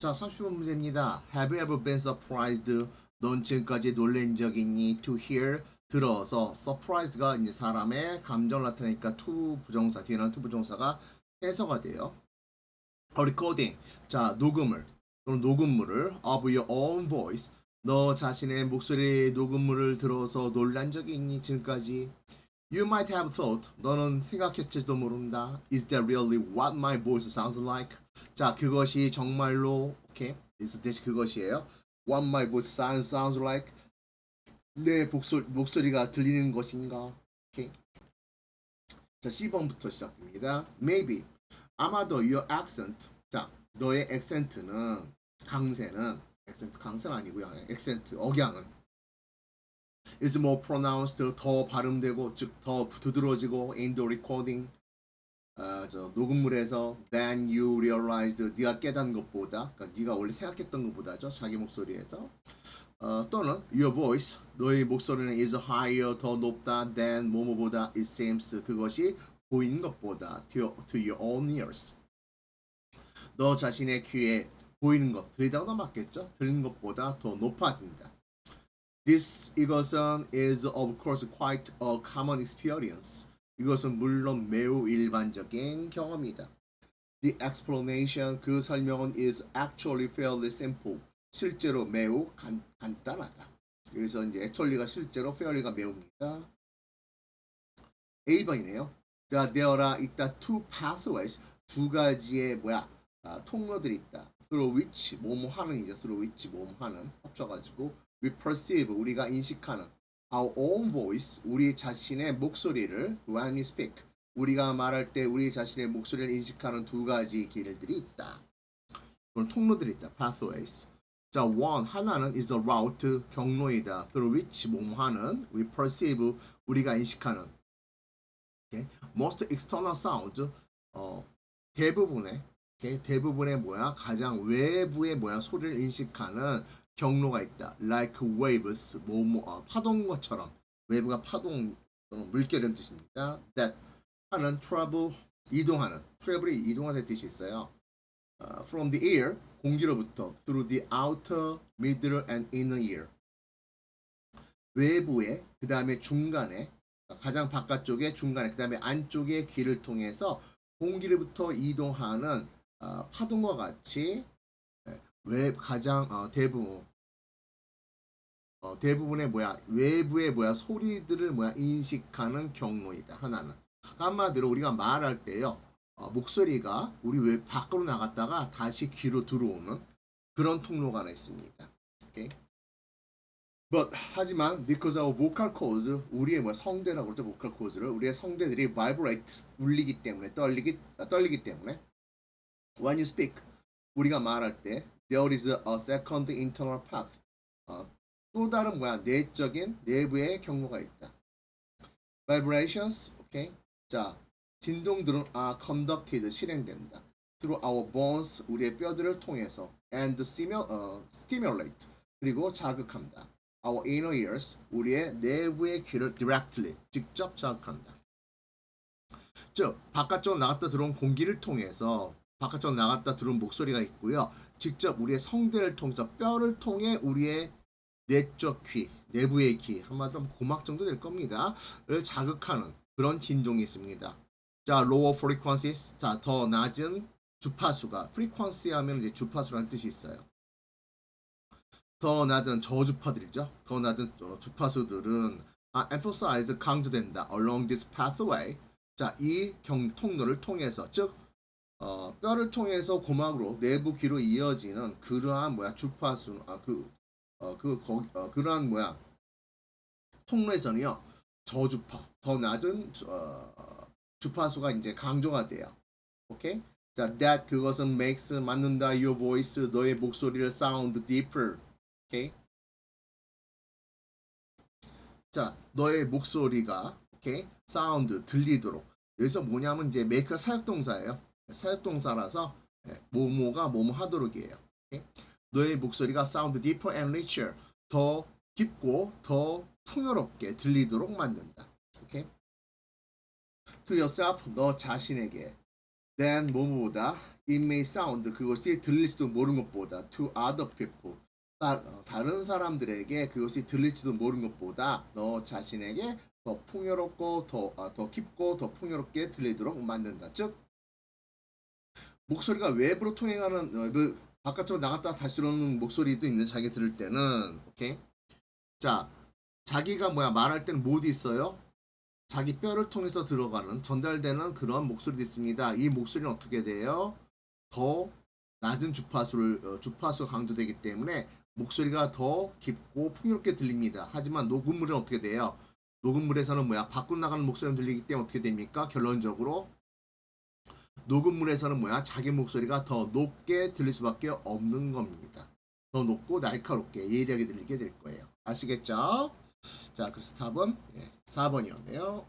자, 30번 문제입니다. Have you ever been surprised? 넌 지금까지 놀란 적 있니? To hear 들어서 surprised가 이제 사람의 감정을 나타내니까 to 부정사 뒤에는 to 부정사가 해석가 돼요. recording 자 녹음을 또는 녹음물을 of your own voice 너 자신의 목소리 녹음물을 들어서 놀란 적이 있니? 지금까지 You might have thought 너는 생각했지도 모른다. Is that really what my voice sounds like? 자, 그것이 정말로 오케이. 그래서 대신 그것이에요. What my voice sounds, sounds like 내 목소리, 목소리가 들리는 것인가? 오케이. 자, 10번부터 시작됩니다. Maybe 아마도 your accent 자, 너의 액센트는 강세는 액센트 강세는 아니고요. 액센트 억양은 is more pronounced 더 발음되고 즉 더 두드러지고 in the recording 아, 저 녹음물에서 than you realized 네가 깨닫는 것보다 그러니까 네가 원래 생각했던 것보다죠? 자기 목소리에서. 어, 또는 your voice 너의 목소리는 is higher 더 높다 than 뭐뭐보다 it seems 그것이 보이는 것보다 to, to your own ears. 너 자신의 귀에 보이는 것 들리다가 맞겠죠? 들리는 것보다 더 높아진다. This 이것은 is of course quite a common experience. 이것은 물론 매우 일반적인 경험이다. The explanation 그 설명은 is actually fairly simple. 실제로 매우 간, 간단하다. 그래서 이제 actually가 실제로 fairly가 매우입니다. 1번이네요. 자, there are 있다 two pathways 두 가지의 뭐야 아, 통로들이 있다. through which 뭐뭐 하는이죠. through which 뭐뭐 하는 합쳐가지고 we perceive 우리가 인식하는 our own voice 우리 자신의 목소리를 when we speak 우리가 말할 때 우리 자신의 목소리를 인식하는 두 가지 길들이 있다. 그런 통로들이 있다. pathways. 자, one 하나는 is a route 경로이다. through which 뭐뭐하는 we perceive 우리가 인식하는 okay? most external sounds 어, 대부분의 okay? 대부분의 뭐야 가장 외부의 뭐야 소리를 인식하는 경로가 있다. like waves 뭐뭐 어, 파동 것처럼 웨브가 파동 또는 물결이라는 뜻입니다. that 하는 travel 이동하는 travel이 이동하는 뜻이 있어요. 어, from the air 공기로부터 through the outer, middle and inner ear 외부에 그 다음에 중간에 가장 바깥쪽에 중간에 그 다음에 안쪽의 귀를 통해서 공기로부터 이동하는 어, 파동과 같이 예, 외 가장 어, 대부분 어, 대부분의 뭐야 외부의 뭐야 소리들을 뭐야 인식하는 경로이다 하나는 한마디로 우리가 말할 때요 어, 목소리가 우리 외 밖으로 나갔다가 다시 귀로 들어오는 그런 통로가 하나 있습니다. 오케이. But 하지만 because our vocal cords 우리의 뭐 성대라고 그러죠 vocal cords를 우리의 성대들이 vibrate 울리기 때문에 떨리기 아, 떨리기 때문에 when you speak 우리가 말할 때 there is a second internal path 어, 또 다른 뭐야 내적인 내부의 경로가 있다. vibrations 오케이 자 진동들은 are conducted 실행된다. through our bones 우리의 뼈들을 통해서 and stimu, 어, stimulate 그리고 자극한다. our inner ears 우리의 내부의 귀를 directly 직접 자극한다. 즉 바깥쪽 나갔다 들어온 공기를 통해서 바깥쪽 나갔다 들어온 목소리가 있고요. 직접 우리의 성대를 통해서 뼈를 통해 우리의 내적 귀, 내부의 귀, 한마디로 고막 정도 될 겁니다. 를 자극하는 그런 진동이 있습니다. 자, lower frequencies. 자, 더 낮은 주파수가 frequency 하면 이제 주파수라는 뜻이 있어요. 더 낮은 저주파들이죠. 더 낮은 어, 주파수들은 아, emphasize 강조된다. along this pathway. 자, 이 경 통로를 통해서 즉 어, 뼈를 통해서 고막으로 내부 귀로 이어지는 그러한 뭐야 주파수 아 그 어, 그, 거, 어, 그러한 뭐야, 통로에서는요, 저주파, 더 낮은, 어, 주파수가 이제 강조가 돼요. 오케이? 자, that, 그것은 makes, 맞는다, your voice, 너의 목소리를 sound deeper. 오케이? 자, 너의 목소리가, 오케이? sound, 들리도록. 여기서 뭐냐면 이제 make 사역동사예요. 사역동사라서, 예, 뭐뭐가 뭐뭐 하도록이에요. 오케이? 너의 목소리가 sound deeper and richer 더 깊고 더 풍요롭게 들리도록 만든다. 오케이? To yourself 너 자신에게 than 뭐뭐보다 it may sound 그것이 들릴지도 모르는 것보다 to other people 따, 어, 다른 사람들에게 그것이 들릴지도 모르는 것보다 너 자신에게 더 풍요롭고 더, 아, 더 깊고 더 풍요롭게 들리도록 만든다. 즉 목소리가 외부로 통행하는 어, 그 바깥으로 나갔다 다시 들어오는 목소리도 있는 자기 들을 때는 오케이? 자 자기가 뭐야 말할 때는 모두 있어요? 자기 뼈를 통해서 들어가는 전달되는 그런 목소리도 있습니다. 이 목소리는 어떻게 돼요? 더 낮은 주파수를 어, 주파수가 강조되기 때문에 목소리가 더 깊고 풍요롭게 들립니다. 하지만 녹음물은 어떻게 돼요? 녹음물에서는 뭐야 밖으로 나가는 목소리가 들리기 때문에 어떻게 됩니까? 결론적으로 녹음물에서는 뭐야 자기 목소리가 더 높게 들릴 수밖에 없는 겁니다. 더 높고 날카롭게 예리하게 들리게 될 거예요. 아시겠죠? 자, 그 스탑은 예, 4번이었네요.